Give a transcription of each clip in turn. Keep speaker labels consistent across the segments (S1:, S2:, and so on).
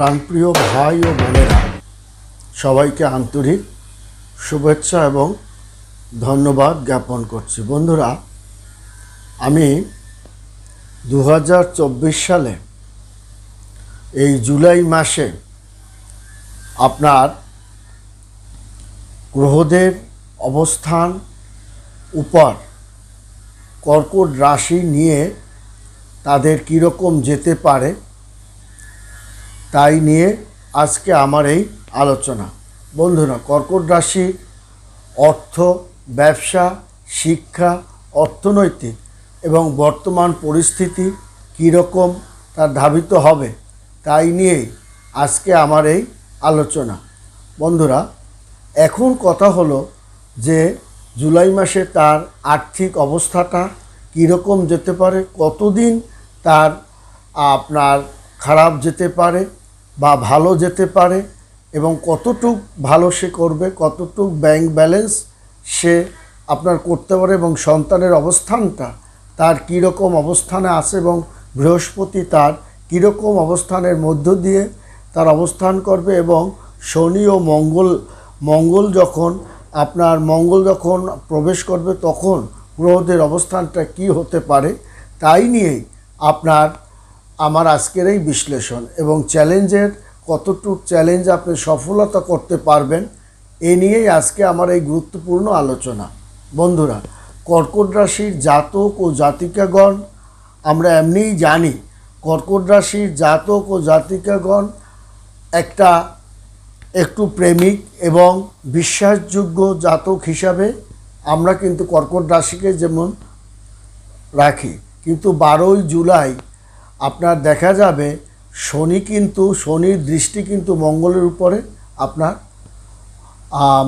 S1: প্রাণপ্রিয় ভাই ও বোনেরা, সবাইকে আন্তরিক শুভেচ্ছা এবং ধন্যবাদ জ্ঞাপন করছি। বন্ধুরা, আমি দু হাজার চব্বিশ সালে এই জুলাই মাসে আপনার গ্রহদের অবস্থান উপর কর্কট রাশি নিয়ে তাদের কীরকম যেতে পারে তাই নিয়ে আজকে আমার এই আলোচনা। বন্ধুরা, কর্কট রাশি অর্থ, ব্যবসা, শিক্ষা, অর্থনৈতিক এবং বর্তমান পরিস্থিতি কীরকম তার ধাবিত হবে তাই নিয়েই আজকে আমার এই আলোচনা। বন্ধুরা, এখন কথা হলো যে জুলাই মাসে তার আর্থিক অবস্থাটা কীরকম যেতে পারে, কতদিন তার আপনার খারাপ যেতে পারে বা ভালো যেতে পারে এবং কতটুক ভালো সে করবে, কতটুক ব্যাংক ব্যালেন্স সে আপনার করতে পারে এবং সন্তানের অবস্থানটা তার কীরকম অবস্থানে আছে এবং বৃহস্পতি তার কীরকম অবস্থানের মধ্য দিয়ে তার অবস্থান করবে এবং শনি ও মঙ্গল মঙ্গল যখন আপনার মঙ্গল যখন প্রবেশ করবে তখন গ্রহদের অবস্থানটা কি হতে পারে, তাই নিয়েই আপনার আমার আজকের এই বিশ্লেষণ এবং চ্যালেঞ্জের কতটুক চ্যালেঞ্জ আপনি সফলতা করতে পারবেন, এ নিয়েই আজকে আমার এই গুরুত্বপূর্ণ আলোচনা। বন্ধুরা, কর্কট রাশির জাতক ও জাতিকাগণ, আমরা এমনিই জানি কর্কট রাশির জাতক ও জাতিকাগণ একটা একটু প্রেমিক এবং বিশ্বাসযোগ্য জাতক হিসাবে আমরা কিন্তু কর্কট রাশিকে যেমন রাখি। কিন্তু বারোই জুলাই আপনার দেখা যাবে শনি কিন্তু, শনির দৃষ্টি কিন্তু মঙ্গলের উপরে, আপনার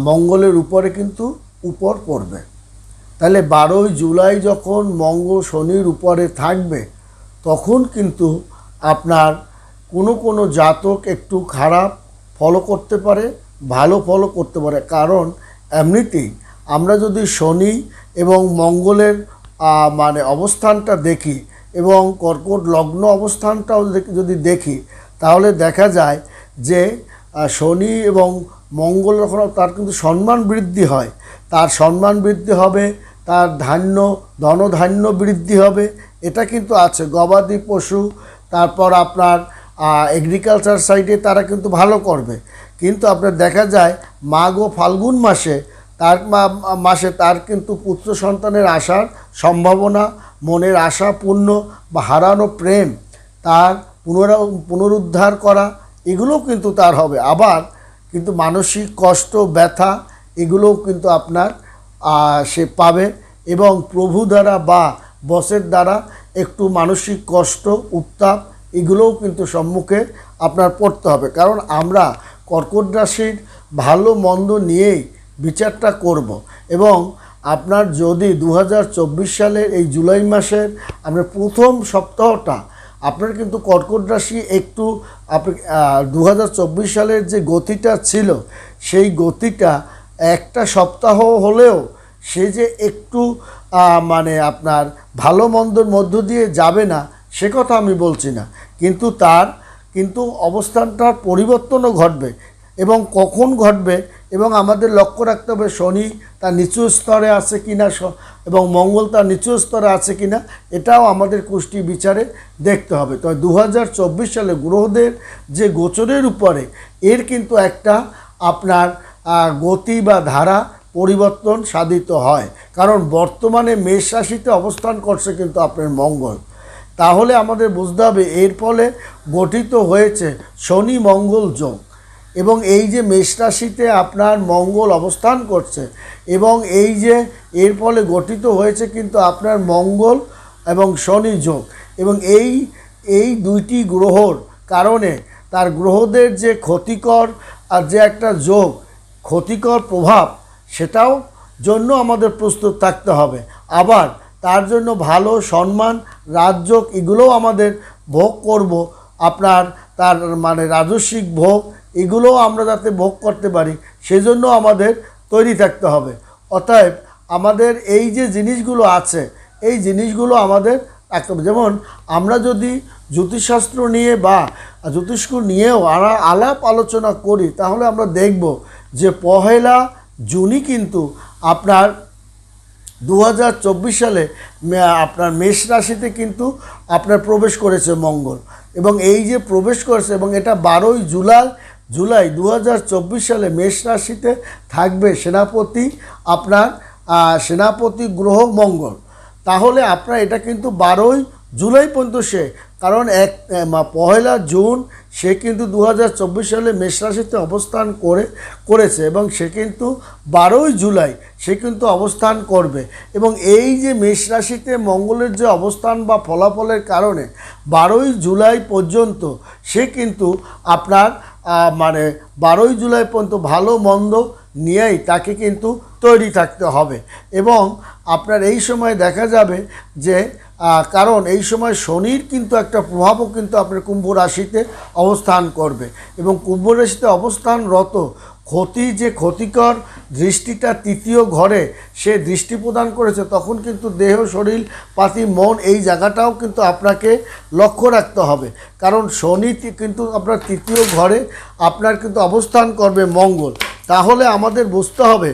S1: মঙ্গলের উপরে কিন্তু উপর পড়বে। তাহলে বারোই জুলাই যখন মঙ্গল শনির উপরে থাকবে, তখন কিন্তু আপনার কোনো কোনো জাতক একটু খারাপ ফলো করতে পারে, ভালো ফলো করতে পারে। কারণ এমনিতেই আমরা যদি শনি এবং মঙ্গলের মানে অবস্থানটা দেখি এবং কর্কট লগ্ন অবস্থানটাও যদি দেখি, তাহলে দেখা যায় যে শনি এবং মঙ্গল যখন তার কিন্তু সম্মান বৃদ্ধি হয়। তার সম্মান বৃদ্ধি হবে, তার ধান্য, ধনধান্য বৃদ্ধি হবে, এটা কিন্তু আছে। গবাদি পশু, তারপর আপনার এগ্রিকালচার সাইডে তারা কিন্তু ভালো করবে। কিন্তু আপনার দেখা যায়, মাঘ ও ফাল্গুন মাসে তার মাসে তার কিন্তু পুত্র সন্তানের আসার সম্ভাবনা, মনের আশা পূর্ণ বা হারানো প্রেম তার পুনরা, পুনরুদ্ধার করা, এগুলোও কিন্তু তার হবে। আবার কিন্তু মানসিক কষ্ট, ব্যথা, এগুলোও কিন্তু আপনার সে পাবে এবং প্রভু দ্বারা বা বসের দ্বারা একটু মানসিক কষ্ট, উত্তাপ এগুলোও কিন্তু সম্মুখে আপনার পড়তে হবে। কারণ আমরা কর্কট রাশির ভালো মন্দ নিয়েই বিচারটা করব। এবং আপনার যদি দু হাজার চব্বিশ সালের এই জুলাই মাসের আপনার প্রথম সপ্তাহটা, আপনার কিন্তু কর্কট রাশি একটু দু সালের যে গতিটা ছিল, সেই গতিটা একটা সপ্তাহ হলেও সে যে একটু মানে আপনার ভালো মন্দর মধ্য দিয়ে যাবে না, সে কথা আমি বলছি না। কিন্তু তার কিন্তু অবস্থানটার পরিবর্তনও ঘটবে। এবং কখন ঘটবে এবং আমাদের লক্ষ্য রাখতে হবে শনি তার নিচু স্তরে আছে কিনা, স- এবং মঙ্গল তার নিচু স্তরে আছে কিনা, এটাও আমাদের কুষ্টি বিচারে দেখতে হবে। তবে দু হাজার চব্বিশ সালে গ্রহদের যে গোচরের উপরে, এর কিন্তু একটা আপনার গতি বা ধারা পরিবর্তন সাধিত হয়। কারণ বর্তমানে মেষ রাশিতে অবস্থান করছে কিন্তু আপনার মঙ্গল। তাহলে আমাদের বুঝতে হবে, এর ফলে গঠিত হয়েছে শনি মঙ্গল যোগ। এবং এই যে মেষ রাশিতে আপনার মঙ্গল অবস্থান করছে এবং এই যে এর ফলে গঠিত হয়েছে কিন্তু আপনার মঙ্গল এবং শনি যোগ এবং এই এই দুইটি গ্রহর কারণে তার গ্রহদের যে ক্ষতিকর আর যে একটা যোগ, ক্ষতিকর প্রভাব সেটাও জন্য আমাদের প্রস্তুত থাকতে হবে। আবার তার জন্য ভালো সম্মান, রাজযোগ এগুলোও আমাদের ভোগ করব। আপনার তার মানে রাজস্বিক ভোগ এগুলোও আমরা যাতে ভোগ করতে পারি, সেজন্য আমাদের তৈরি থাকতে হবে। অতএব আমাদের এই যে জিনিসগুলো আছে, এই জিনিসগুলো আমাদের হবে। যেমন আমরা যদি জ্যোতিষশাস্ত্র নিয়ে বা জ্যোতিষ্ক নিয়েও আলা- আলাপ আলোচনা করি, তাহলে আমরা দেখব যে পহেলা জুনই কিন্তু আপনার দু হাজার চব্বিশ সালে আপনার মেষ রাশিতে কিন্তু আপনার প্রবেশ করেছে মঙ্গল। এবং এই যে প্রবেশ করেছে, এবং এটা বারোই জুলাই জুলাই দু হাজার চব্বিশ সালে মেষ রাশিতে থাকবে সেনাপতি আপনার সেনাপতি গ্রহ মঙ্গল। তাহলে আপনার এটা কিন্তু বারোই জুলাই পর্যন্ত সে কারণ এক পহেলা জুন সে কিন্তু দু হাজার চব্বিশ সালে মেষ রাশিতে অবস্থান করে, করেছে এবং সে কিন্তু বারোই জুলাই সে কিন্তু অবস্থান করবে। এবং এই যে মেষ রাশিতে মঙ্গলের যে অবস্থান বা ফলাফলের কারণে বারোই জুলাই পর্যন্ত সে কিন্তু আপনার মানে বারোই জুলাই পর্যন্ত ভালো, মন্দ নিয়েই তাকে কিন্তু তৈরি থাকতে হবে। এবং আপনার এই সময় দেখা যাবে যে কারণ এই সময় শনির কিন্তু একটা প্রভাবও কিন্তু আপনার কুম্ভ রাশিতে অবস্থান করবে। এবং কুম্ভ রাশিতে অবস্থানরত ক্ষতি যে ক্ষতিকর দৃষ্টিটা তৃতীয় ঘরে সে দৃষ্টি প্রদান করেছে, তখন কিন্তু দেহ, শরীর, পাতি, মন এই জায়গাটাও কিন্তু আপনাকে লক্ষ্য রাখতে হবে। কারণ শনি কিন্তু আপনার তৃতীয় ঘরে আপনার কিন্তু অবস্থান করবে মঙ্গল। তাহলে আমাদের বুঝতে হবে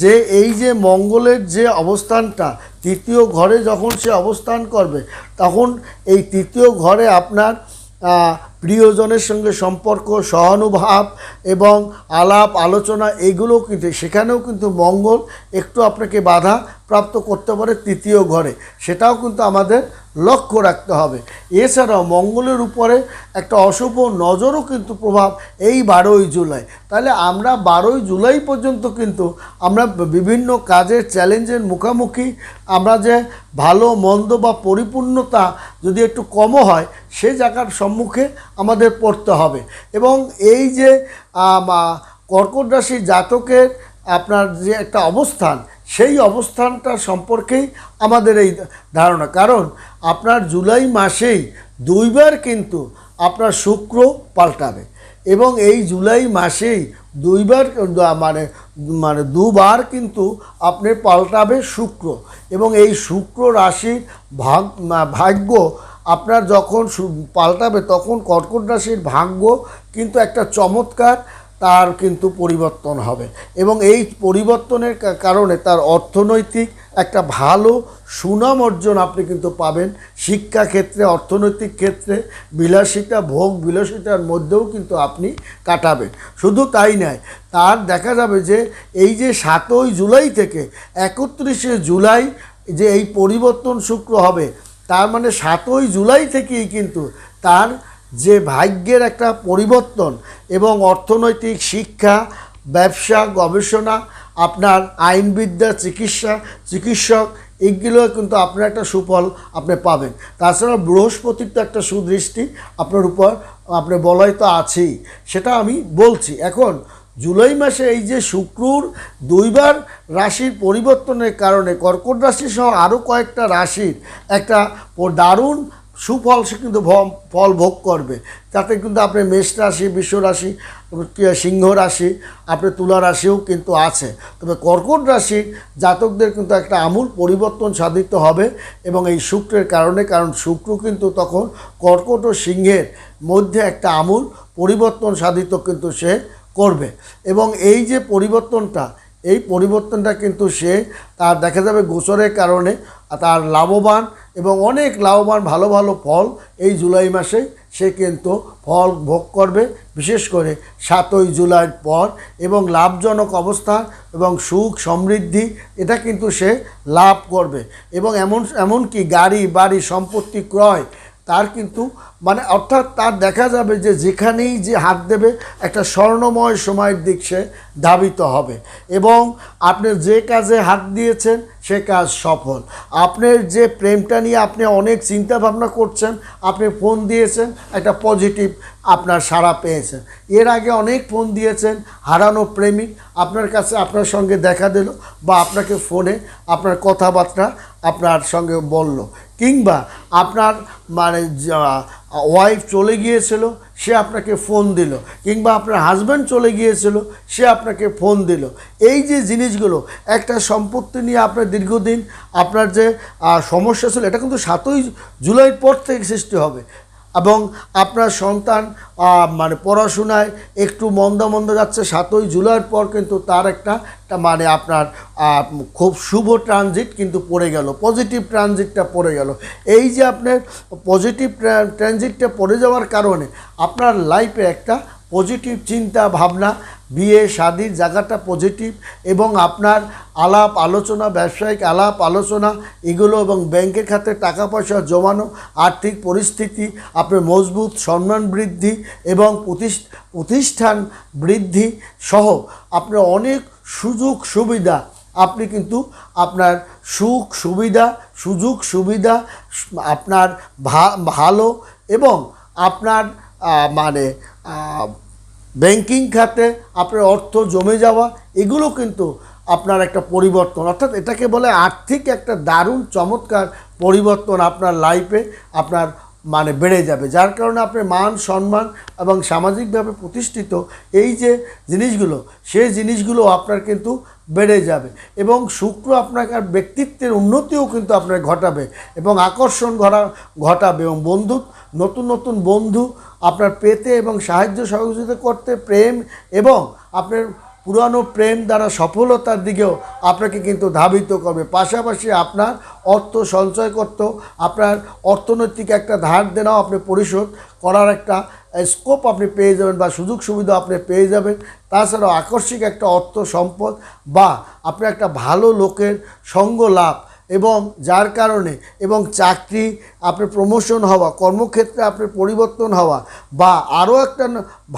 S1: যে এই যে মঙ্গলের যে অবস্থানটা, তৃতীয় ঘরে যখন সে অবস্থান করবে, তখন এই তৃতীয় ঘরে আপনার প্রিয়জনের সঙ্গে সম্পর্ক, সহানুভাব এবং আলাপ, আলোচনা, এগুলোও কিন্তু, সেখানেও কিন্তু মঙ্গল একটু আপনাকে বাধা প্রাপ্ত করতে পারে তৃতীয় ঘরে। সেটাও কিন্তু আমাদের লক্ষ্য রাখতে হবে। এছাড়াও মঙ্গলের উপরে একটা অশুভ নজরও কিন্তু প্রভাব এই বারোই জুলাই। তাহলে আমরা বারোই জুলাই পর্যন্ত কিন্তু আমরা বিভিন্ন কাজের চ্যালেঞ্জের মুখোমুখি, আমরা যে ভালো, মন্দ বা পরিপূর্ণতা যদি একটু কমও হয়, সে জায়গার সম্মুখে আমাদের পড়তে হবে। এবং এই যে কর্কট রাশি জাতকের আপনার যে একটা অবস্থান, সেই অবস্থানটা সম্পর্কেই আমাদের এই ধারণা। কারণ আপনার জুলাই মাসেই দুইবার কিন্তু আপনার শুক্র পাল্টাবে। এবং এই জুলাই মাসেই দুইবার মানে মানে দুবার কিন্তু আপনি পাল্টাবে শুক্র। এবং এই শুক্র রাশির ভাগ ভাগ্য আপনার যখন পাল্টাবে তখন কর্কট রাশির ভাগ্য কিন্তু একটা চমৎকার তার কিন্তু পরিবর্তন হবে। এবং এই পরিবর্তনের কারণে তার অর্থনৈতিক একটা ভালো সুনাম অর্জন আপনি কিন্তু পাবেন। শিক্ষা ক্ষেত্রে অর্থনৈতিক ক্ষেত্রে বিলাসিতা, ভোগ বিলাসিতার মধ্যেও কিন্তু আপনি কাটাবেন। শুধু তাই নয়, তার দেখা যাবে যে এই যে সাতই জুলাই থেকে একত্রিশে জুলাই যে এই পরিবর্তন শুক্র হবে তার মানে সাতই জুলাই থেকেই কিন্তু তার যে ভাগ্যের একটা পরিবর্তন এবং অর্থনৈতিক শিক্ষা, ব্যবসা, গবেষণা, আপনার আইনবিদ্যা, চিকিৎসা, চিকিৎসক এইগুলো কিন্তু আপনার একটা সুফল আপনি পাবেন। তাছাড়া বৃহস্পতির তো একটা সুদৃষ্টি আপনার উপর, আপনার বলয় তো আছেই, সেটা আমি বলছি। এখন জুলাই মাসে এই যে শুক্রর দুইবার রাশির পরিবর্তনের কারণে কর্কট রাশি সহ আরও কয়েকটা রাশির একটা দারুণ সুফল সে কিন্তু ফল ভোগ করবে। তাতে কিন্তু আপনি মেষ রাশি, বিশ্ব রাশি সিংহ রাশি, আপনি তুলা রাশিও কিন্তু আছে। তবে কর্কট রাশির জাতকদের কিন্তু একটা আমূল পরিবর্তন সাধিত হবে এবং এই শুক্রের কারণে, কারণ শুক্র কিন্তু তখন কর্কট ও সিংহের মধ্যে একটা আমূল পরিবর্তন সাধিত কিন্তু সে করবে। এবং এই যে পরিবর্তনটা, এই পরিবর্তনটা কিন্তু সে তার দেখা যাবে গোচরের কারণে তার লাভবান এবং অনেক লাভবান ভালো ভালো ফল এই জুলাই মাসে সে কিন্তু ফল ভোগ করবে, বিশেষ করে সাতই জুলাইয়ের পর এবং লাভজনক অবস্থান এবং সুখ সমৃদ্ধি এটা কিন্তু সে লাভ করবে। এবং এমন, এমনকি গাড়ি, বাড়ি, সম্পত্তি ক্রয় তার কিন্তু মানে অর্থাৎ তার দেখা যাবে যে যেখানেই যে হাত দেবে, একটা স্বর্ণময় সময়ের দিক সে ধাবিত হবে। এবং আপনি যে কাজে হাত দিয়েছেন, সে কাজ সফল। আপনার যে প্রেমটা নিয়ে আপনি অনেক চিন্তা ভাবনা করছেন, আপনি ফোন দিয়েছেন, একটা পজিটিভ আপনার সাড়া পেয়েছেন। এর আগে অনেক ফোন দিয়েছেন, হারানো প্রেমিক আপনার কাছে আপনার সঙ্গে দেখা দিল বা আপনাকে ফোনে আপনার কথাবার্তা আপনার সঙ্গে বলল। কিংবা আপনার মানে ওয়াইফ চলে গিয়েছিল, সে আপনাকে ফোন দিল। কিংবা আপনার হাজব্যান্ড চলে গিয়েছিল, সে আপনাকে ফোন দিল। এই যে জিনিসগুলো, একটা সম্পত্তি নিয়ে আপনার দীর্ঘদিন আপনার যে সমস্যা ছিল, এটা কিন্তু সাতই জুলাইয়ের পর থেকে সৃষ্টি হবে। এবং আপনার সন্তান মানে পড়াশোনায় একটু মন্দ মন্দ যাচ্ছে, সাতই জুলাইয়ের পর কিন্তু তার একটা মানে আপনার খুব শুভ ট্রানজিট কিন্তু পড়ে গেল, পজিটিভ ট্রানজিটটা পড়ে গেল। এই যে আপনার পজিটিভ ট্রানজিটটা পড়ে যাওয়ার কারণে আপনার লাইফে একটা পজিটিভ চিন্তা ভাবনা বিয়ে, শাদির জায়গাটা পজিটিভ এবং আপনার আলাপ আলোচনা, ব্যবসায়িক আলাপ আলোচনা, এগুলো এবং ব্যাংকের খাতে টাকা পয়সা জমানো, আর্থিক পরিস্থিতি, আপনার মজবুত সম্মান বৃদ্ধি এবং প্রতিষ- প্রতিষ্ঠান বৃদ্ধি সহ আপনার অনেক সুযোগ সুবিধা। আপনি কিন্তু আপনার সুখ সুবিধা, সুযোগ সুবিধা, আপনার ভালো এবং আপনার মানে ব্যাংকিং খাতে আপনার অর্থ জমে যাওয়া, এগুলো কিন্তু আপনার একটা পরিবর্তন। অর্থাৎ এটাকে বলে আর্থিক একটা দারুণ চমৎকার পরিবর্তন আপনার লাইফে আপনার মানে বেড়ে যাবে। যার কারণে আপনার মান, সম্মান এবং সামাজিকভাবে প্রতিষ্ঠিত এই যে জিনিসগুলো, সেই জিনিসগুলো আপনার কিন্তু বেড়ে যাবে এবং শুক্র আপনার ব্যক্তিত্বের উন্নতিও কিন্তু আপনার ঘটাবে এবং আকর্ষণ ঘটা, ঘটাবে এবং বন্ধু, নতুন নতুন বন্ধু আপনার পেতে এবং সাহায্য সহযোগিতা করতে, প্রেম এবং আপনার পুরানো প্রেম দ্বারা সফলতার দিকেও আপনাকে কিন্তু ধাবিত করবে। পাশাপাশি আপনার অর্থ সঞ্চয় করতেও আপনার অর্থনৈতিক একটা ধার দেনাও আপনি পরিশোধ করার একটা স্কোপ আপনি পেয়ে যাবেন বা সুযোগ সুবিধা আপনি পেয়ে যাবেন। তাছাড়াও আকস্মিক একটা অর্থ সম্পদ বা আপনি একটা ভালো লোকের সঙ্গ লাভ এবং যার কারণে এবং চাকরি, আপনার প্রমোশন হওয়া, কর্মক্ষেত্রে আপনার পরিবর্তন হওয়া বা আরও একটা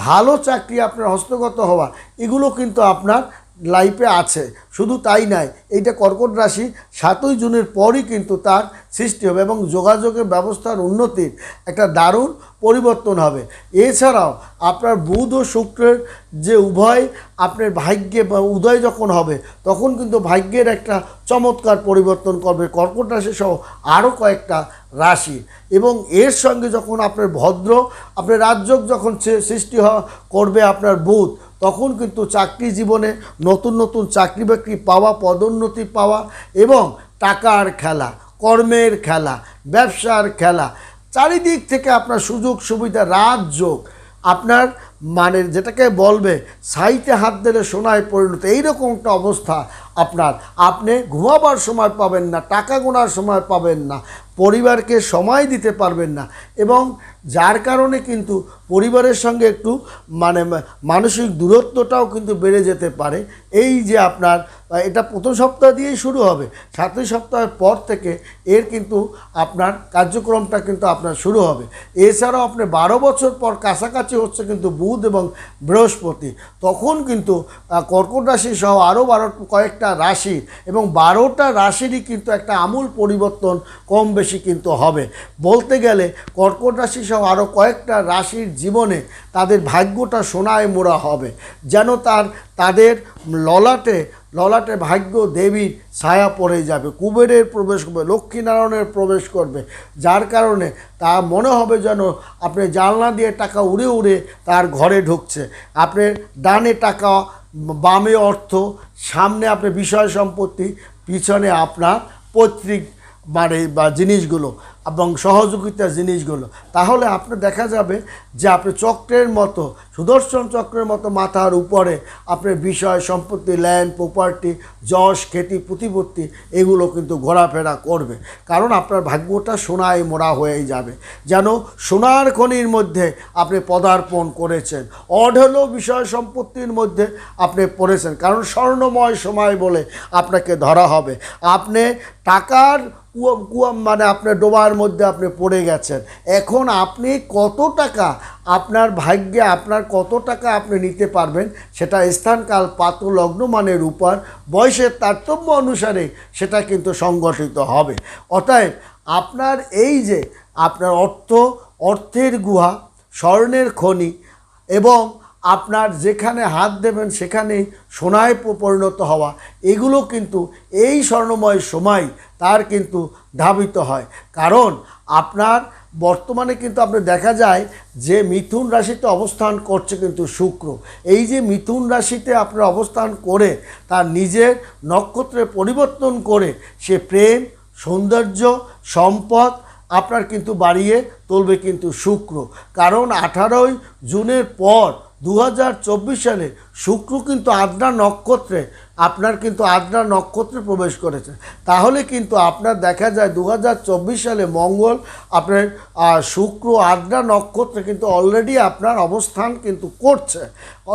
S1: ভালো চাকরি আপনার হস্তগত হওয়া, এগুলো কিন্তু আপনার লাইফে আছে, শুধু তাই নয়, এইটা কর্কট রাশি সাতই জুনের পরই কিন্তু তার সৃষ্টি হবে এবং যোগাযোগের ব্যবস্থার উন্নতির একটা দারুণ পরিবর্তন হবে। এছাড়াও আপনার বুধ ও শুক্রের যে উভয় আপনার ভাগ্যে বা উদয় যখন হবে, তখন কিন্তু ভাগ্যের একটা চমৎকার পরিবর্তন করবে। কর্কট রাশি সহ আরও কয়েকটা রাশি এবং এর সঙ্গে যখন আপনার ভদ্র, আপনার রাজযোগ যখন সৃষ্টি হ- করবে আপনার বুধ তখন কিন্তু চাকরি জীবনে নতুন নতুন চাকরি বাকরি পাওয়া, পদোন্নতি পাওয়া এবং টাকার খেলা, কর্মের খেলা, ব্যবসার খেলা, চারিদিক থেকে আপনার সুযোগ সুবিধা রাজযোগ আপনার মানে যেটাকে বলবে সাইতে হাত দিলে সোনায় পরিণত এইরকম একটা অবস্থা আপনার। আপনি ঘুমাবার সময় পাবেন না, টাকা গোনার সময় পাবেন না, পরিবারকে সময় দিতে পারবেন না এবং যার কারণে কিন্তু পরিবারের সঙ্গে একটু মানে মানসিক দূরত্বটাও কিন্তু বেড়ে যেতে পারে। এই যে আপনার এটা প্রথম সপ্তাহ দিয়েই শুরু হবে, সাতই সপ্তাহের পর থেকে এর কিন্তু আপনার কার্যক্রমটা কিন্তু আপনার শুরু হবে। এছাড়াও আপনি বারো বছর পর কাছাকাছি হচ্ছে কিন্তু বুধ এবং বৃহস্পতি। তখন কিন্তু কর্কট রাশি সহ আরও বারো, কয়েকটা রাশি এবং বারোটা রাশিরই কিন্তু একটা আমূল পরিবর্তন কম বেশি কিন্তু হবে। বলতে গেলে কর্কট রাশি সহ আরও কয়েকটা রাশির জীবনে তাদের ভাগ্যটা সোনায় মোড়া হবে। যেন তার, তাদের ললাটে ললাটে ভাগ্য দেবীর ছায়া পড়ে যাবে। কুবেরের প্রবেশ করবে, লক্ষ্মীনারায়ণের প্রবেশ করবে। যার কারণে তা মনে হবে যেন আপনি জানলা দিয়ে টাকা উড়ে উড়ে তার ঘরে ঢুকছে। আপনি ডানে টাকা, বামে অর্থ, সামনে আপনি বিষয় সম্পত্তি, পিছনে আপনার পৈতৃক মানে বা জিনিসগুলো। এবং সহযোগিতার জিনিসগুলো। তাহলে আপনার দেখা যাবে যে আপনি চক্রের মতো, সুদর্শন চক্রের মতো মাথার উপরে আপনার বিষয়, সম্পত্তি ল্যান্ড প্রপার্টি যশ, খ্যাতি, প্রতিপত্তি এগুলো কিন্তু ঘোরাফেরা করবে। কারণ আপনার ভাগ্যটা সোনায় মোড়া হয়েই যাবে। যেন সোনার খনির মধ্যে আপনি পদার্পণ করেছেন। অঢেলো বিষয়, সম্পত্তির মধ্যে আপনি পড়েছেন। কারণ স্বর্ণময় সময় বলে আপনাকে ধরা হবে। আপনি টাকার কুয়া মানে আপনার ডোবার মধ্যে আপনি পড়ে গেছেন। এখন আপনি কত টাকা আপনার ভাগ্যে আপনার কত টাকা আপনি নিতে পারবেন, সেটা স্থানকাল পাত্র লগ্ন মানের উপর বয়সের তারতম্য অনুসারে সেটা কিন্তু সংগঠিত হবে। অতএব আপনার এই যে আপনার অর্থ, অর্থের গুহা, স্বর্ণের খনি এবং আপনার যেখানে হাত দেবেন সেখানেই সোনায় পরিণত হওয়া। এগুলো কিন্তু এই স্বর্ণময় সময় তার কিন্তু ধাবিত হয়। কারণ আপনার বর্তমানে কিন্তু আপনি দেখা যায় যে মিথুন রাশিতে অবস্থান করছে কিন্তু শুক্র। এই যে মিথুন রাশিতে আপনার অবস্থান করে, তার নিজের নক্ষত্রে পরিবর্তন করে, সে প্রেম, সৌন্দর্য, সম্পদ আপনার কিন্তু বাড়িয়ে তুলবে কিন্তু শুক্র। কারণ আঠারোই জুনের পর দু হাজার চব্বিশ সালে শুক্র কিন্তু আদ্রা নক্ষত্রে, আপনার কিন্তু আদ্রা নক্ষত্রে প্রবেশ করেছে। তাহলে কিন্তু আপনার দেখা যায় দু হাজার চব্বিশ সালে মঙ্গল, আপনার শুক্র, আদ্রা নক্ষত্রে কিন্তু অলরেডি আপনার অবস্থান কিন্তু করছে।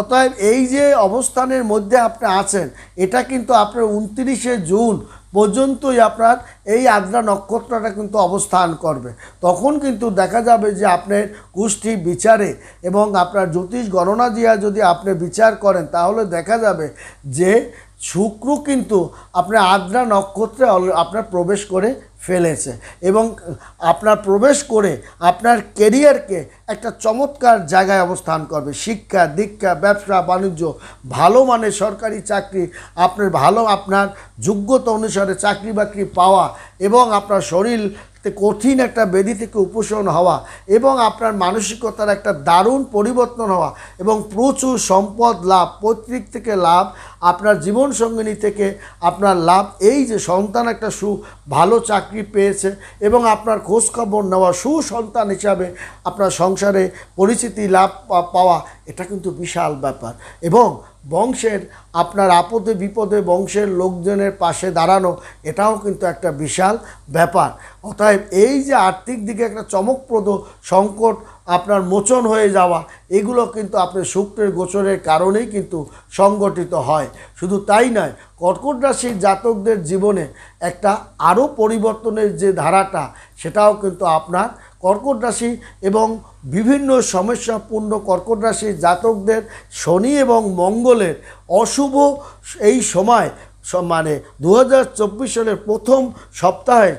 S1: অতএব এই যে অবস্থানের মধ্যে আপনি আছেন, এটা কিন্তু আপনার উনত্রিশে জুন পর্যন্তই আপনার এই আদ্রা নক্ষত্রটা কিন্তু অবস্থান করবে। তখন কিন্তু দেখা যাবে যে আপনার কুষ্ঠি বিচারে এবং আপনার জ্যোতিষ গণনা দিয়া যদি আপনি বিচার করেন, তাহলে দেখা যাবে যে শুক্র কিন্তু আপনার আদ্রা নক্ষত্রে আপনার প্রবেশ করে ফেলেছে এবং আপনার প্রবেশ করে আপনার কেরিয়ারকে একটা চমৎকার জায়গায় অবস্থান করবে। শিক্ষা, দীক্ষা, ব্যবসা, বাণিজ্য, ভালো মানের সরকারি চাকরি, আপনার ভালো, আপনার যোগ্যতা অনুসারে চাকরি বাকরি পাওয়া এবং আপনার শরীর কঠিন একটা বেদি থেকে উপশম হওয়া এবং আপনার মানসিকতার একটা দারুণ পরিবর্তন হওয়া এবং প্রচুর সম্পদ লাভ, পৈতৃক থেকে লাভ, আপনার জীবন সঙ্গিনী থেকে আপনার লাভ, এই যে সন্তান একটা সু ভালো চাকরি পেয়েছে এবং আপনার খোঁজখবর নেওয়া সুসন্তান হিসাবে আপনার সংসারে পরিচিতি লাভ পাওয়া, এটা কিন্তু বিশাল ব্যাপার এবং বংশের, আপনার আপদে বিপদে বংশের লোকজনের পাশে দাঁড়ানো, এটাও কিন্তু একটা বিশাল ব্যাপার। অতএব এই যে আর্থিক দিকে একটা চমকপ্রদ সংকট আপনার মোচন হয়ে যাওয়া, এগুলো কিন্তু আপনার শুক্রের গোচরের কারণেই কিন্তু সংগঠিত হয়। শুধু তাই নয়, কর্কট রাশির জাতকদের জীবনে একটা আরও পরিবর্তনের যে ধারাটা, সেটাও কিন্তু আপনার কর্কট রাশি এবং বিভিন্ন সমস্যাপূর্ণ কর্কট রাশির জাতকদের শনি এবং মঙ্গলের অশুভ এই সময় মানে দু হাজার চব্বিশ সালের প্রথম সপ্তাহে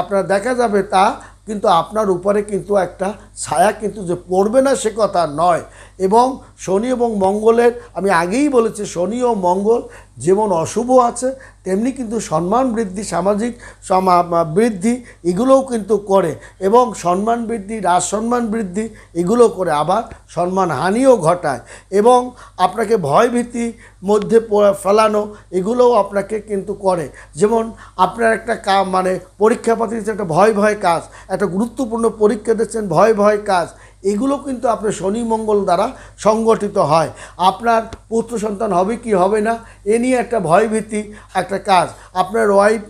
S1: আপনার দেখা যাবে তা, কিন্তু আপনার উপরে কিন্তু একটা ছায়া কিন্তু যে পড়বে না সে কথা নয়। এবং শনি এবং মঙ্গলের, আমি আগেই বলেছি শনি ও মঙ্গল যেমন অশুভ আছে, তেমনি কিন্তু সম্মান বৃদ্ধি, সামাজিক সমা- বৃদ্ধি এগুলোও কিন্তু করে এবং সম্মান বৃদ্ধি, রাজ সম্মান বৃদ্ধি এগুলো করে, আবার সম্মান হানিও ঘটায় এবং আপনাকে ভয়ভীতি মধ্যে ফেলানো এগুলোও আপনাকে কিন্তু করে। যেমন আপনার একটা কা মানে পরীক্ষা পাতি একটা ভয় ভয় কাজ, একটা গুরুত্বপূর্ণ পরীক্ষা দিচ্ছেন ভয় ভয় কাজ এগুলো কিন্তু আপনার শনি মঙ্গল দ্বারা সংগঠিত হয়। আপনার পুত্র সন্তান হবে কি হবে না, এ নিয়ে একটা ভয়ভীতি, একটা কাজ। আপনার ওয়াইফ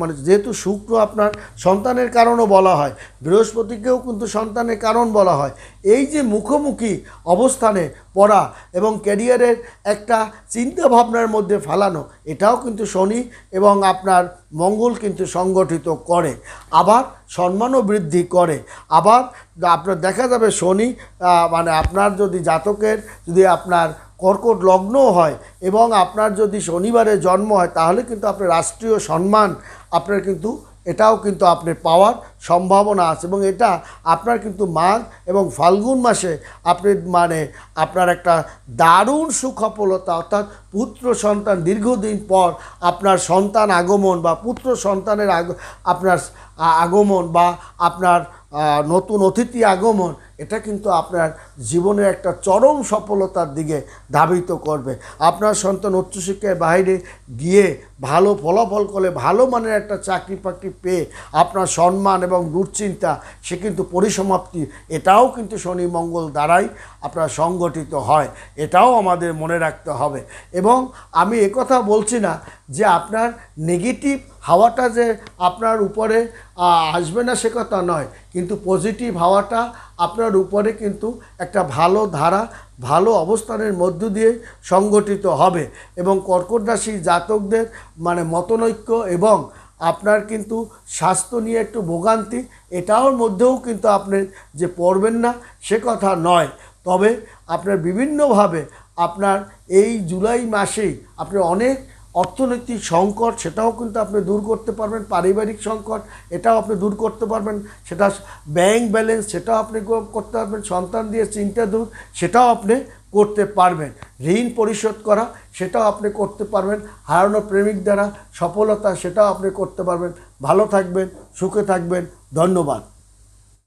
S1: মানে যেহেতু শুক্র আপনার সন্তানের কারণও বলা হয়, বৃহস্পতিকেও কিন্তু সন্তানের কারণ বলা হয়। এই যে মুখোমুখি অবস্থানে পড়া এবং ক্যারিয়ারের একটা চিন্তা ভাবনার মধ্যে ফেলানো, এটাও কিন্তু শনি এবং আপনার মঙ্গল কিন্তু সংগঠিত করে। আবার সম্মানও বৃদ্ধি করে। আবার আপনার দেখা যাবে শনি মানে আপনার যদি জাতকের যদি আপনার কর্কট লগ্নও হয় এবং আপনার যদি শনিবারে জন্ম হয়, তাহলে কিন্তু আপনার রাষ্ট্রীয় সম্মান, আপনার কিন্তু এটাও কিন্তু আপনি পাওয়ার সম্ভাবনা আছে এবং এটা আপনার কিন্তু মাঘ এবং ফাল্গুন মাসে আপনি মানে আপনার একটা দারুণ সুখফলতা অর্থাৎ পুত্র সন্তান দীর্ঘদিন পর আপনার সন্তান আগমন বা পুত্র সন্তানের আগ আপনার আগমন বা আপনার নতুন অতিথি আগমন, এটা কিন্তু আপনার জীবনের একটা চরম সফলতার দিকে ধাবিত করবে। আপনার সন্তান উচ্চশিক্ষায় বাইরে গিয়ে ভালো ফলাফল করলে ভালো মানের একটা চাকরি বাকরি পেয়ে আপনার সম্মান এবং দুশ্চিন্তা, সে কিন্তু পরিসমাপ্তি, এটাও কিন্তু শনি মঙ্গল দ্বারাই আপনার সংগঠিত হয়। এটাও আমাদের মনে রাখতে হবে। এবং আমি একথা বলছি না যে আপনার নেগেটিভ হাওয়াটা যে আপনার উপরে আসবে না সে কথা নয়। কিন্তু পজিটিভ হাওয়াটা আপনার উপরে কিন্তু একটা ভালো ধারা ভালো অবস্থানের মধ্য দিয়ে সংগঠিত হবে এবং কর্কট রাশি জাতকদের মানে মতনৈক্য এবং আপনার কিন্তু স্বাস্থ্য নিয়ে একটু ভোগান্তি এটার মধ্যেও কিন্তু আপনি যে পড়বেন না, সে কথা নয়। তবে আপনার বিভিন্নভাবে আপনার এই জুলাই মাসেই আপনি অনেক অর্থনৈতিক সংকট, সেটাও কিন্তু আপনি দূর করতে পারবেন, পারিবারিক সংকট, এটাও আপনি দূর করতে পারবেন, সেটা ব্যাংক ব্যালেন্স, সেটাও আপনি করতে পারবেন, সন্তান দিয়ে চিন্তা দূর, সেটাও আপনি করতে পারবেন। ঋণ পরিশোধ করা, সেটাও আপনি করতে পারবেন, হারানো প্রেমিক দ্বারা সফলতা, সেটাও আপনি করতে পারবেন। ভালো থাকবেন, সুখে থাকবেন, ধন্যবাদ।